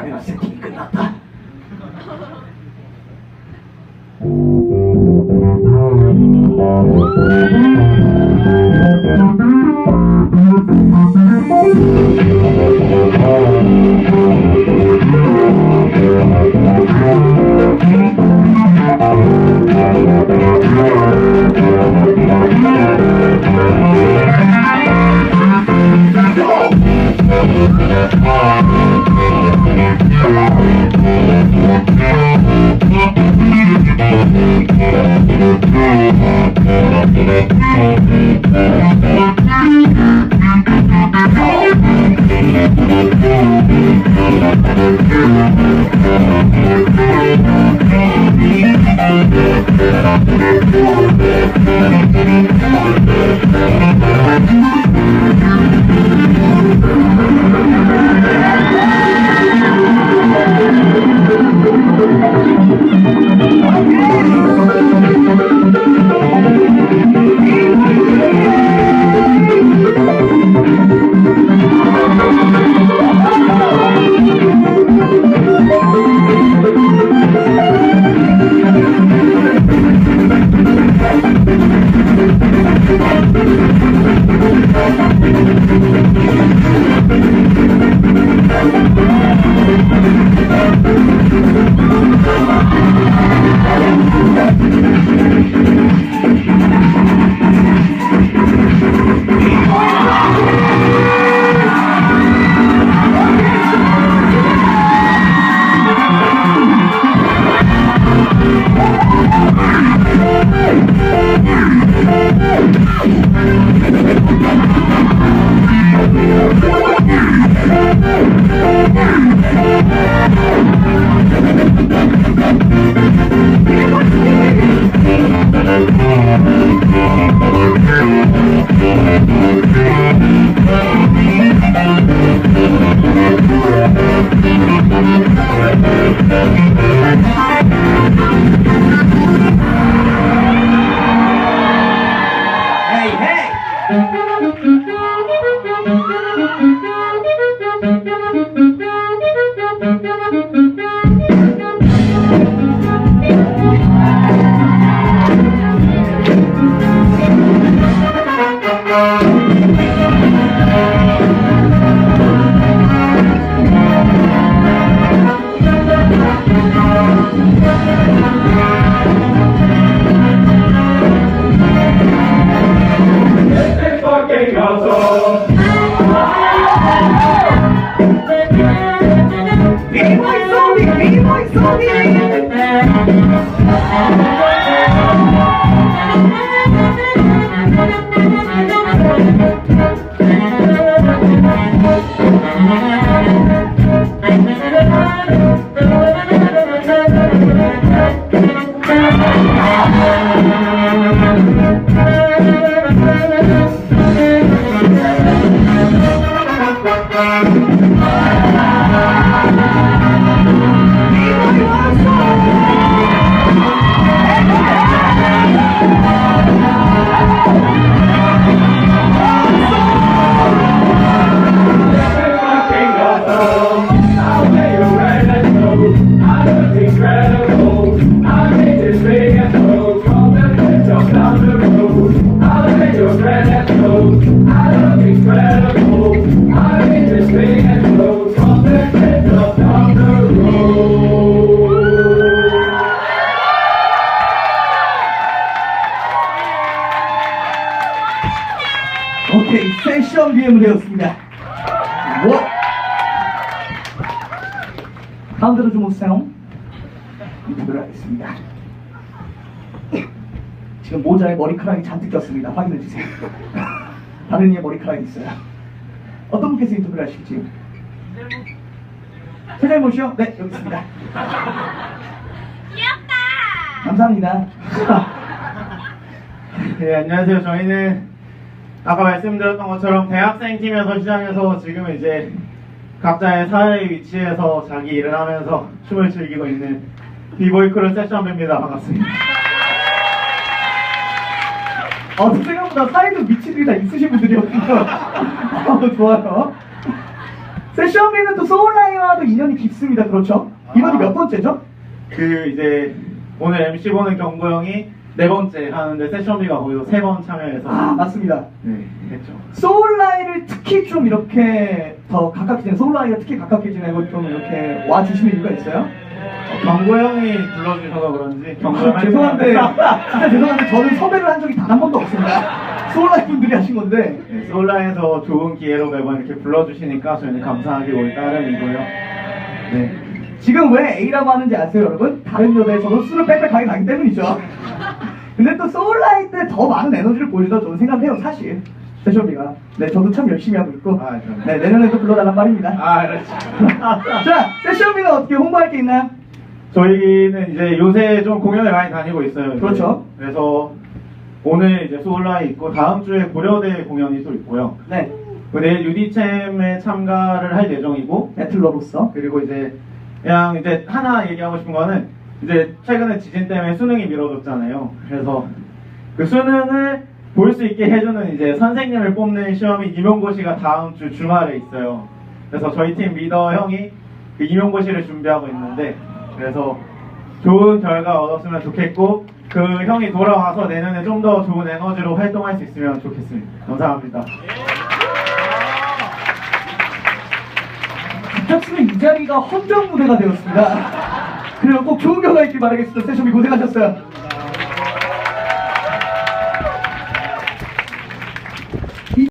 카메라 세팅이 끝났다. 헤이 오케이, 세션 BM을 되었습니다. 뭐? 가운데로 좀 오세요. 인터뷰를 하겠습니다. 지금 모자에 머리카락이 잔뜩 꼈습니다. 확인해 주세요. 다른 이의 머리카락이 있어요. 어떤 분께서 인터뷰를 하실지. 최잘못이요? 네, 여기 있습니다. 귀엽다. 감사합니다. 네, 안녕하세요. 저희는 아까 말씀드렸던 것처럼 대학생 팀에서 시작해서 지금은 이제 각자의 사회의 위치에서 자기 일을 하면서 춤을 즐기고 있는 비보이 크루 세션입니다. 반갑습니다. 어, 생각보다 사이드 미치들이 다 있으신 분들이었군요. 어, 좋아요. 세션비는 또 소울라이와도 인연이 깊습니다. 그렇죠? 이번이 아. 몇 번째죠? 그 이제 오늘 MC 보는 경구 형이 네 번째 하는데 세션비가 거기서 세 번 참여해서 아, 맞습니다. 네 했죠. 소울라이를 특히 좀 이렇게 더 가깝게 지내, 소울라이가 특히 가깝게 지내고 좀 이렇게 와 주시는 이유가 있어요? 경구 형이 불러주셔서 그런지 경구 형 아, 죄송한데, 진짜 죄송한데 저는 섭외를 한 적이 단 한 번도 없습니다. 소울라이 분들이 하신 건데, 네, 솔라에서 좋은 기회로 매번 이렇게 불러주시니까 저희는 감사하게 올 따름이고요. 네. 지금 왜 A라고 하는지 아세요, 여러분? 다른 여대에서도 술을 빽빽하게 가기 때문이죠. 근데 또 소울라이 때 더 많은 에너지를 보여준다고 저는 생각해요, 사실. 세션비가. 네, 저도 참 열심히 하고 있고. 아, 저는. 네, 내년에도 불러달란 말입니다. 아, 그렇죠. 자, 세션비가 어떻게 홍보할 게 있나요? 저희는 이제 요새 좀 공연을 많이 다니고 있어요. 이제. 그렇죠. 그래서 오늘 이제 소울라이 있고 다음 주에 고려대 공연이 또 있고요. 네, 그 내일 유디챔에 참가를 할 예정이고 배틀러로서. 그리고 이제 그냥 이제 하나 얘기하고 싶은 거는 이제 최근에 지진 때문에 수능이 미뤄졌잖아요. 그래서 그 수능을 볼 수 있게 해주는 이제 선생님을 뽑는 시험이 임용고시가 다음 주 주말에 있어요. 그래서 저희 팀 리더 형이 그 임용고시를 준비하고 있는데 그래서 좋은 결과 얻었으면 좋겠고 그 형이 돌아와서 내년에 좀 더 좋은 에너지로 활동할 수 있으면 좋겠습니다. 감사합니다. 탑승은 이 자리가 헌정 무대가 되었습니다. 그리고 꼭 좋은 결과 있길 바라겠습니다. 세션비 고생하셨어요.